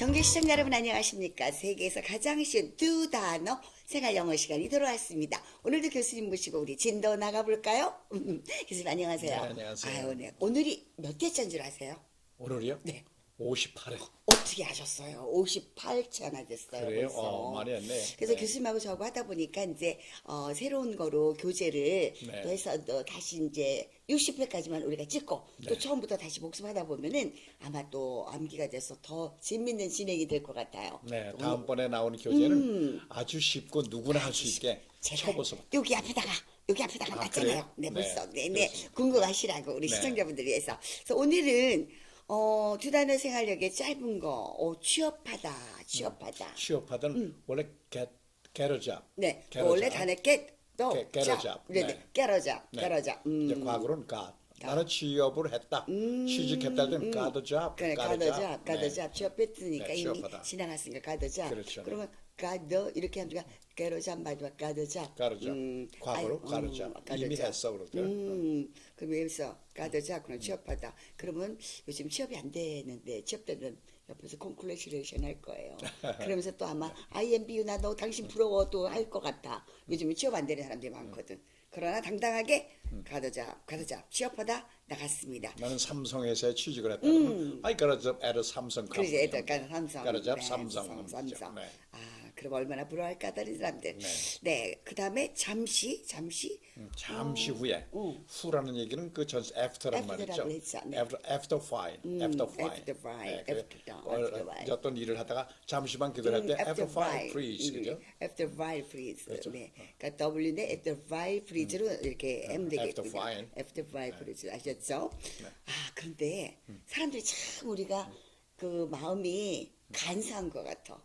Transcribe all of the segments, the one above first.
정규 시청자 여러분 안녕하십니까? 세계에서 가장 쉬운 두 단어 생활 영어 시간이 돌아왔습니다. 오늘도 교수님 모시고 우리 진도 나가볼까요? 교수님 안녕하세요. 네, 안녕하세요. 아유, 네. 오늘이 몇 회차인 줄 아세요? 오늘이요? 네. 58회. 어떻게 하셨어요? 58차나 됐어요. 그래요? 벌써. 어, 많이 했네. 그래서 네. 교수님하고 저하고 하다 보니까 이제 어, 새로운 거로 교재를 네. 또 해서 또 다시 이제 60회까지만 우리가 찍고 또 네. 처음부터 다시 복습하다 보면은 아마 또 암기가 돼서 더 재밌는 진행이 될 것 같아요. 네, 다음번에 나오는 교재는 아주 쉽고 누구나 할 수 있게 음. 쳐보서 여기 앞에다가 여기 앞에다가 아, 놨잖아요. 그래요? 네, 네, 벌써 네네 그렇습니다. 궁금하시라고 우리 네. 시청자분들 위해서. 그래서 오늘은 어, 두 단어 생활력의 짧은 거 어, 취업하다 취업하다. 취업하던 원래 get, get a job. 음. 네, get a 원래 job. 단어 get 또 Get- get a job. 네 네 네. get a job, 네. get a job. 음. 이제 과거로는 got. 나는 취업을 했다. 취직했다 면 got a job. 그래, a 가더자, job. 가더자, 네. 취업했으니까 네, 이미 취업하다. 지나갔으니까 가더자. 그렇죠, 네. 그러면 가더 이렇게 하면 가더자 마지막 가더자. got a job. 과거로 got a job. 이미 했어 그러죠. 음, 그럼 여기서 가더자, 그럼 취업하다. 그러면 요즘 취업이 안 되는데 취업되면 옆에서 콩쿨레이션 할 거예요. 그러면서 또 아마 IMBU 나너 당신 부러워 또 할 것 같아. 요즘에 취업 안 되는 사람들이 많거든. 그러나 당당하게 가더자, 가더자 취업하다 나갔습니다. 나는 삼성회사에 취직을 했다. 음. I got a job at a Samsung 그러지 company. 애들 간 삼성. got a job 네, 삼성. 삼성. 삼성. 네. 아, 그럼 얼마나 부러워할 까 다른 사람들. 네. 그다음에 잠시 잠시 잠시 후에 후라는 얘기는 그전 after란 어. After라고 말이죠. 했죠. 네. after after fine, after fine. after fine, after, 어, after fine. 어떤 일을 하다가 잠시만 기다릴 때 after fine, freeze, 음, 그죠? After while freeze. 그렇죠. 네. 그러니까 W인데 after while freeze로 이렇게 M 되겠군요. after fine. After while freeze 아셨죠? 아 그런데 사람들이 참 우리가 그 마음이 간사한 것 같아.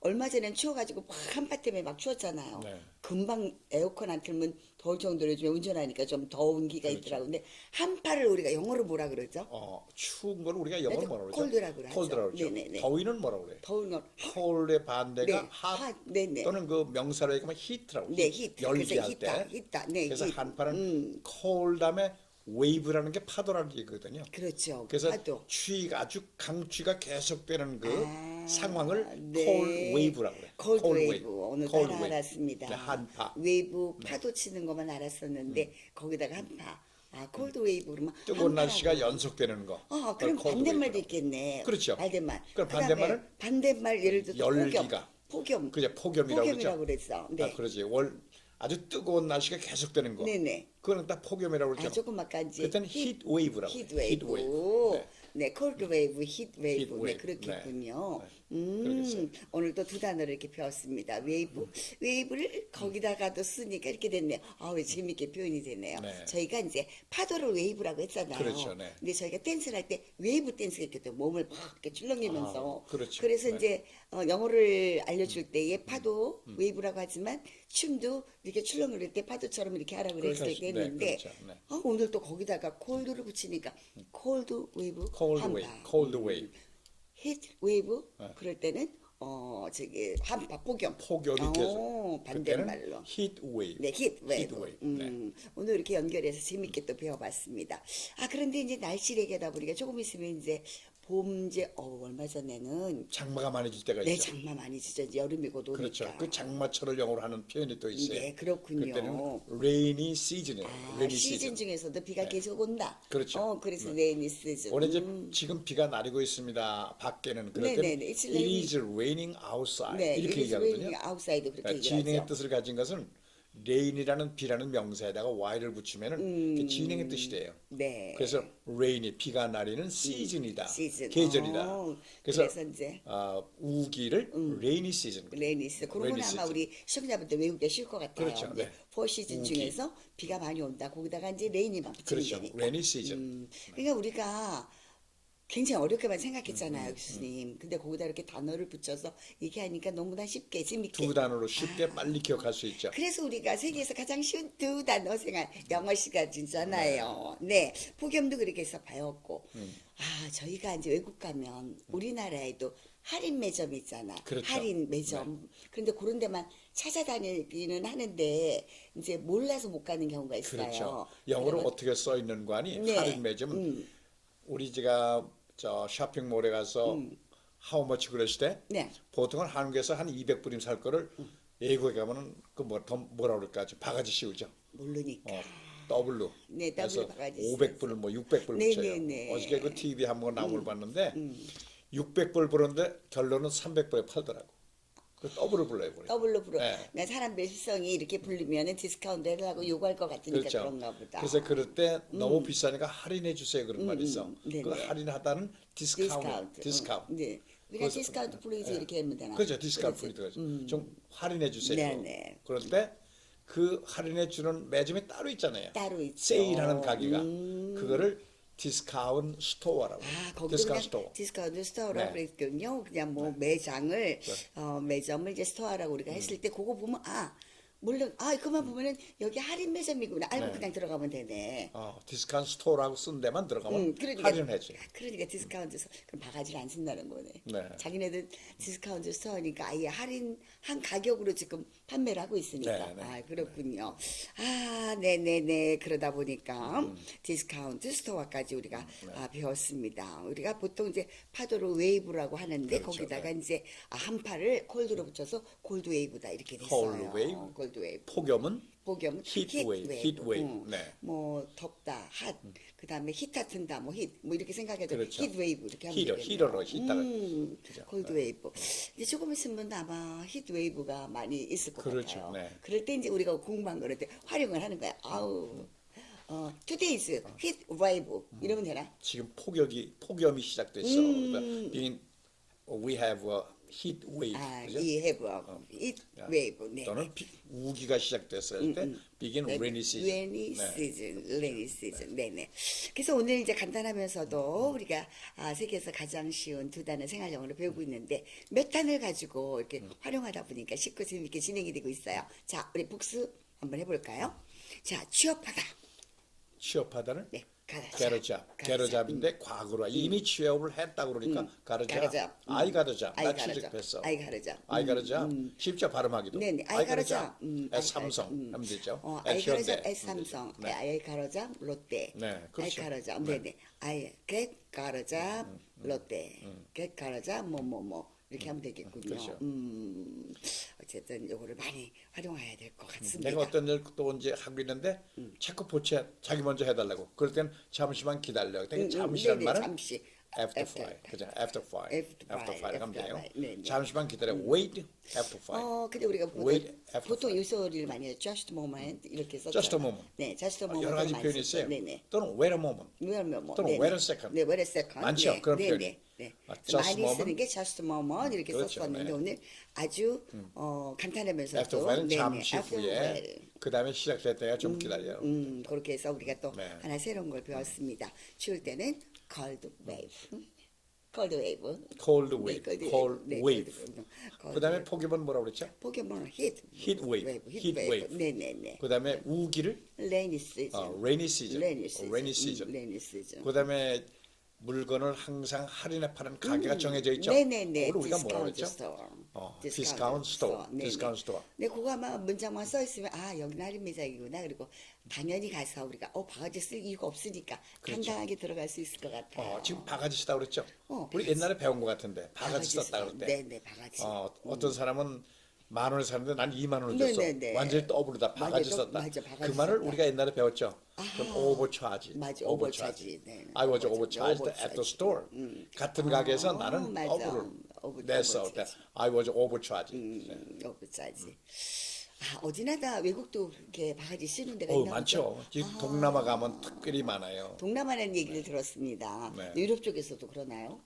얼마 전엔 추워가지고 막 한파 때문에 막 추웠잖아요. 네. 금방 에어컨 안 틀면 더울 정도로 요즘에 운전하니까 좀 더운 기가 있더라고. 근데 한파를 우리가 영어로 뭐라 그러죠? 어, 추운 걸 우리가 영어로 네, 뭐라 그러죠? cold라고 하죠. cold라고 그러죠. 네네네. 더위는 뭐라 그래요? 더운 걸 cold의 반대가 네, hot, 네네. 또는 그 명사로 얘기하면 heat라고 네, heat. 열기 그래서 할 히타, 때. 히타. 네, 그래서 heat. 한파는 cold 다음에 wave라는 게 파도라는 얘기거든요. 그렇죠. 그래서 파도. 추위가 아주 강추위가 계속되는 그 아, 상황을 네. wave라고 그래요. 콜드 cold 웨이브 오늘 따라 wave. 알았습니다. 네, 한파. 웨이브 파도 치는 것만 알았었는데 거기다가 한파. 아 콜드 웨이브 그러면 뜨거운 한파라고. 날씨가 연속되는 거. 어, 그걸 그럼 반대말도. 있겠네. 그렇죠. 반대말. 그럼 그다음에 반대말은? 반대말 예를 들어서 열기가. 폭염. 폭염. 그죠 폭염이라고 폭염이라고. 그랬어. 네. 아, 그러지. 월 아주 뜨거운 날씨가 계속되는 거. 네네. 그거는 딱 폭염이라고 그러죠. 아, 조금 아까 이제 그때는 heat wave라고. 히트. 웨이브. 네. 네, 콜드 웨이브, 히트 웨이브. 네, wave. 그렇겠군요. 네. 음, 그러겠어요. 오늘도 두 단어를 이렇게 배웠습니다. 웨이브, 웨이브를 거기다가도 쓰니까 이렇게 됐네요. 아, 왜 재밌게 표현이 되네요. 네. 저희가 이제 파도를 웨이브라고 했잖아요. 그렇죠, 네. 근데 저희가 댄스를 할 때 웨이브 댄스가 이렇게 또 몸을 막 이렇게 출렁이면서. 아, 그렇죠. 그래서 네. 이제 어, 영어를 알려줄 때의 파도 웨이브라고 하지만 춤도 이렇게 출렁거릴 때 파도처럼 이렇게 하라고 그렇게 그랬을 하시- 때 네, 했는데 그렇죠. 네. 아, 오늘 또 거기다가 콜드를 붙이니까 콜드 웨이브 wave, cold wave. 히트 웨이브 그럴 때는 어 저기 한파 폭염 폭염이 어, 계속. 반대말로 heat wave. 네, 히트 웨이브. wave. 음, 오늘 이렇게 연결해서 재밌게 또 배워봤습니다. 아, 그런데 이제 날씨 얘기하다 보니까 조금 있으면 이제 봄, 이제, 어, 얼마 전에는 장마가 많이 질 때가 네, 있죠. 장마 많이 지죠. 이제 여름이고 노니까. 그렇죠. 그 장마철을 영어로 하는 표현이 또 있어요. 네, 그렇군요. 그때는 rainy season이에요. 아, rainy 시즌 season. 중에서도 비가 계속 온다. 그렇죠. 어, 그래서 레이니 시즌. 올해 이제 지금 비가 내리고 있습니다. 밖에는 그럴 네, 때는 네, 네. It's it is raining outside 네, 이렇게 it is raining 얘기하거든요. outside 그렇게 그러니까 얘기하죠. 진행의 뜻을 가진 것은 rain이라는 비라는 명사에다가 y를 붙이면은 그게 진행의 뜻이 돼요. 음. 네. 그래서 rain이 비가 내리는 시즌이다. 시즌. 계절이다. 어, 그래서, 그래서 이제 어, 우기를 rainy season. 레이니 시즌. 그런 건 아마 시즌. 우리 시청자분들 외우기 쉬울 것 같아요. 그렇죠, 네. 포 시즌 우기. 중에서 비가 많이 온다. 거기다가 이제 레인이만 붙이면 그렇죠. 되니까. rainy season. 음, 그러니까 우리가 굉장히 어렵게만 음, 생각했잖아요, 교수님. 근데 거기다 이렇게 단어를 붙여서 얘기하니까 너무나 쉽게 재밌게. 두 단어로 쉽게 빨리 기억할 수 있죠. 그래서 우리가 세계에서 가장 쉬운 두 단어 생활 영어 시간이잖아요. 네. 폭염도 그렇게 해서 배웠고. 음. 아, 저희가 이제 외국 가면 우리나라에도 할인 매점 있잖아. 그렇죠. 할인 매점. 그런데 그런 데만 찾아다니기는 하는데 이제 몰라서 못 가는 경우가 있어요. 그렇죠. 영어로 그러면- 어떻게 써 있는 거 아니? 네. 할인 매점은 우리 제가 저 쇼핑몰에 가서 음. much 그랬을 때 네. 보통은 한국에서 한 200불이면 살 거를 외국에 가면은 그뭐 뭐라 그럴까 지 바가지 씌우죠. 모르니까. 어, 더블로. 네, 더블로 바가지 500불 뭐 600불 네, 붙여요. 네, 네. 어저께 그 TV 한번 나온 걸 봤는데 600불 부르는데 결론은 300불에 팔더라고. 그 더블을 불러요, 그래. 더블로 불어. 네. 그러니까 사람들 실성이 이렇게 불리면 은 디스카운트 해달라고 요구할 것 같으니까 그렇죠. 그런가 보다. 그래서 그럴 때 너무 비싸니까 할인해 주세요 그런 말이 있어. 음, 네, 그 네. 할인하다는 디스카운트. 디스카운트. 디스카운트. 응. 네. 우리가 그래서- 디스카운트 플리즈 예. 이렇게 하면 되나? 그렇죠. 디스카운트 그렇지. 들어가죠. 좀 할인해 주세요. 네, 네. 그런데 그 할인해 주는 매점이 따로 있잖아요. 따로 있죠. 세일하는 가게가 음. 그거를 디스카운트 스토어라고. 아, 거기도 디스카운트 그냥 스토어. 디스카운트 스토어라고 네. 그랬거든요. 그냥 뭐 매장을 어, 매점을 이제 스토어라고 우리가 음. 했을 때 그거 보면 아 물론 아 그만 보면은 여기 할인 매점이구나 알고 네. 그냥 들어가면 되네. 어, 디스카운트 스토어라고 쓴 데만 들어가면 음, 그러니까, 할인해줘. 그러니까 디스카운트 그럼 바가지를 안 쓴다는 거네. 네. 자기네들 디스카운트 스토어니까 아예 할인한 가격으로 지금 판매를 하고 있으니까. 네, 네. 아 그렇군요. 아 네네네 그러다 보니까 음. 디스카운트 스토어까지 우리가 아, 배웠습니다. 우리가 보통 이제 파도로 웨이브라고 하는데 그렇죠, 거기다가 이제 아, 한 팔을 콜드로 붙여서 골드 웨이브다 이렇게 됐어요. 콜드 웨이브? 골드 웨이브. 폭염은 복염 히트 웨이브, 히트 웨이브. 네. 뭐 덥다 핫 그다음에 히타 튼다 뭐힛뭐 이렇게 생각해도 그렇죠. 히트 웨이브 이렇게 하면 히터, 되겠네요. 히터로 히터가 음, 그죠. 골드 웨이브 이제 조금 있으면 아마 히트 웨이브가 많이 있을 것 그렇죠. 같아요 네. 그럴 때 이제 우리가 공부한 거를 때 활용을 하는 거야 아우 어, today's hit wave 이러면 되나 지금 폭염이 폭염이 시작됐어. 음. being, we have a heat wave. 아, 그죠? 이 have hit 야, wave 네. 또는 비- 우기가 시작됐을 때 begin rainy season. rainy 네. season, rainy season. 네네. 그래서 오늘 이제 간단하면서도 우리가 아, 세계에서 가장 쉬운 두 단어 생활 영어를 배우고 있는데 몇 단을 가지고 이렇게 음. 활용하다 보니까 쉽고 재밌게 진행이 되고 있어요. 자, 우리 복습 한번 해볼까요? 자, 취업하다. 취업하다는 네, 가르자. 게러잡, 게러잡인데 과거로 이미 취업을 했다고 그러니까 가르잡, 가르잡. 음. 아이 가르잡, 아이 나 가르잡. 취직했어. 아이 가르잡. 아이 가르잡, 쉽죠 발음하기도. 네네, 아이 가르잡. 음, 에 아이 삼성 가르잡. 음. 하면 되죠. 어, 에 아이 가르잡, 아이 하면 삼성, 되죠. 네. 아이 가르잡, 롯데. 네, 아이 그렇죠. 가르잡, 네. 네네. 아이 겟 가르잡, 롯데. 겟 가르잡, 뭐뭐뭐. 이렇게 하면 되겠군요. 그렇죠. 음, 어쨌든 요거를 많이 활용해야 될 것 같습니다. 내가 어떤 일또 이제 하고 있는데 자꾸 보채 자기 먼저 해달라고. 그럴 땐 잠시만 기다려. 되게 음, 음, 잠시란 네네, 말은 잠시. after after. five, 그죠? after five, After after five, 하면 돼요. 네, 네. 잠시만 기다려. wait after five. 어, 근데 우리가 보통, Wait after 보통. 이 소리를 많이 해요. just a moment 이렇게 썼죠. Just a moment. 네, just a moment. 여러 가지 표현이 있어요. 네네. 또는 wait a moment. 왜냐면 뭐 또는 네네. wait a second. 네, wait a second. 많죠, 네, 그런 네, 표현이. 네, 네. 많이. 쓰는 게 just a moment 이렇게 그렇죠, 썼었는데 네. 오늘 아주 어, 간단하면서도 after five는 네네, 잠시 after 후에 while. 그 다음에 시작될 때가 좀 기다려. 음, 그렇게 해서 우리가 또 네. 하나 새로운 걸 배웠습니다. 추울 때는 cold wave. cold wave. cold 네, wave, cold cold 네, wave. cold wave. 그 다음에 폭염은 뭐라고 그랬죠? 포켓몬 히트. Heat wave, heat wave. 네네네. 그 다음에 우기를 레이니 시즌. 어, rainy season, rainy season. 음, 레이니 시즌. 그 다음에 물건을 항상 할인해 파는 가게가 정해져 있죠. 음. 네네네. 그걸 우리가 뭐라고 그랬죠? 스토어. 어, 디스카운트 스토어, 네네. 디스카운트 스토어. 네, 그거 아마 문장만 써 있으면 아 여기는 할인 매장이구나. 그리고 당연히 가서 우리가 어 바가지 쓸 이유가 없으니까 당당하게 들어갈 수 있을 것 같아요. 그렇죠. 어, 지금 바가지 쓰다 그랬죠? 어, 우리 옛날에 배운 것 같은데 바가지 썼다 그럴 때. 네네 바가지. 어, 어떤 사람은 만 원에 사는데 난 2만 원을 줬어. 네네네. 완전히 더블이다. 바가지 완전히 더- 썼다. 맞아, 바가지 그 말을 썼다. 우리가 옛날에 배웠죠. 그럼 오버차지. 맞아, 오버차지. 네. I was overcharged at the store. 같은 가게에서 어, 나는 맞아. 더블을 오버- 냈어. 오버차지. I was overcharged. 음, 오버차지. 아 어디나 다 외국도 이렇게 바가지 쓰는 데가 어, 있나 많죠. 보죠? 지금 동남아 가면 특별히 많아요. 동남아라는 얘기를 들었습니다. 네. 유럽 쪽에서도 그러나요?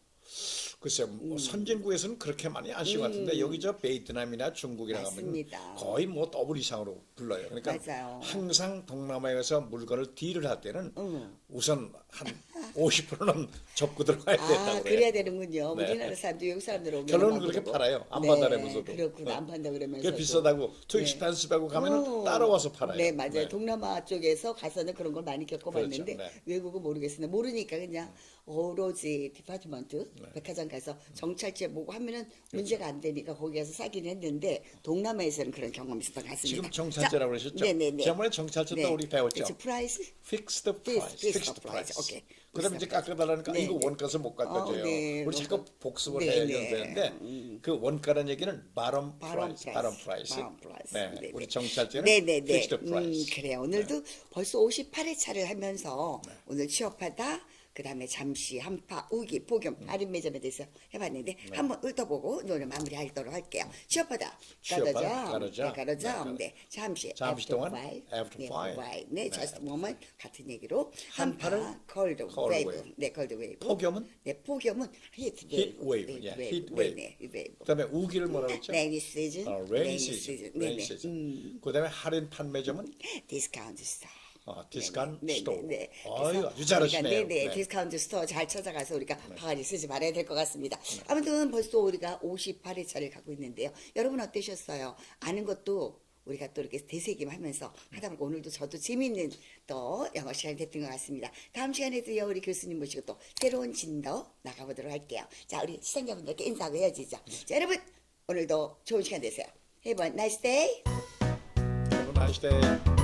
글쎄 뭐 선진국에서는 그렇게 많이 안 쓰는 것 같은데 여기 저 베트남이나 중국이나 가면 맞습니다. 거의 뭐 더블 이상으로 불러요. 그러니까 맞아요. 항상 동남아에 가서 물건을 딜을 할 때는 음. 우선 한 50%는 접고 들어가야 된다고 아, 그래요. 그래야 되는군요. 네. 우리나라 사람도 외국 사람들 오면 결론은 막 그렇게 그러고. 팔아요. 안 네, 판다면서도. 그렇구나. 안 판다 그러면서. 그게 비싸다고 투 익스펜시브하고 가면은 어. 따라와서 팔아요. 네, 맞아요. 네. 동남아 쪽에서 가서는 그런 걸 많이 겪어봤는데 그렇죠. 네. 외국은 모르겠으나 모르니까 그냥 오로지 디파트먼트 네. 백화점 가서 정찰제 보고 하면은 문제가 안 되니까 거기 가서 사긴 했는데 동남아에서는 그런 경험이 있었던 것 같습니다. 지금 정찰제라고 그러셨죠? 네네네. 지난번에 정찰제도 우리 배웠죠? 프라이스? Fixed price, fixed fixed price. price. 오케이. 그 그다음에 이제 깎아달라니까 네, 이거 네. 원가서 못 깎아줘요. 어, 네. 우리 자꾸 복습을 네, 해야 네. 되는데 그 원가라는 얘기는 바람 프라이스. 바람 프라이스. 프라이스. 네, 네, 우리 네. 정찰제는 네 네네. 픽스드 음, 프라이스. 그래요. 오늘도 벌써 58회 차를 하면서 오늘 취업하다 그 다음에 잠시 한파 우기 폭염 할인 매점에 대해서 해봤는데 한번 읊어보고 오늘 마무리하도록 할게요. 취업하다 취업하다, 가로점 가로점. 네, 가로점 네, 네, 잠시 잠시 after 동안 five. after 네, five. five. 네, 네. just a moment 같은 얘기로 한파를 한파 cold cold wave wave. 네 cold wave 폭염은 네 폭염은 heat Heat wave wave, 네, yeah, wave. heat 네, wave. 네, heat wave 그다음에 우기를 뭐라고 했죠? rainy season 어, rainy season. 네, rainy 네. season. 음. 그다음에 할인 판매점은 디스 어, 디스카운트 네, 스토어. 네, 네. 아유, 아주 잘하시네요. 우리가 네, 네, 네. 디스카운트 스토어 잘 찾아가서 우리가 바가지 쓰지 말아야 될 것 같습니다. 아무튼 벌써 우리가 58회 차를 가고 있는데요. 여러분 어떠셨어요? 아는 것도 우리가 또 이렇게 되새김하면서 하다 보니까 오늘도 저도 재미있는 또 영어 시간이 됐던 것 같습니다. 다음 시간에도요 우리 교수님 모시고 또 새로운 진도 나가보도록 할게요. 자 우리 시청자분들께 인사하고 헤어지죠. 자 여러분 오늘도 좋은 시간 되세요. Have a nice day. Have a nice day.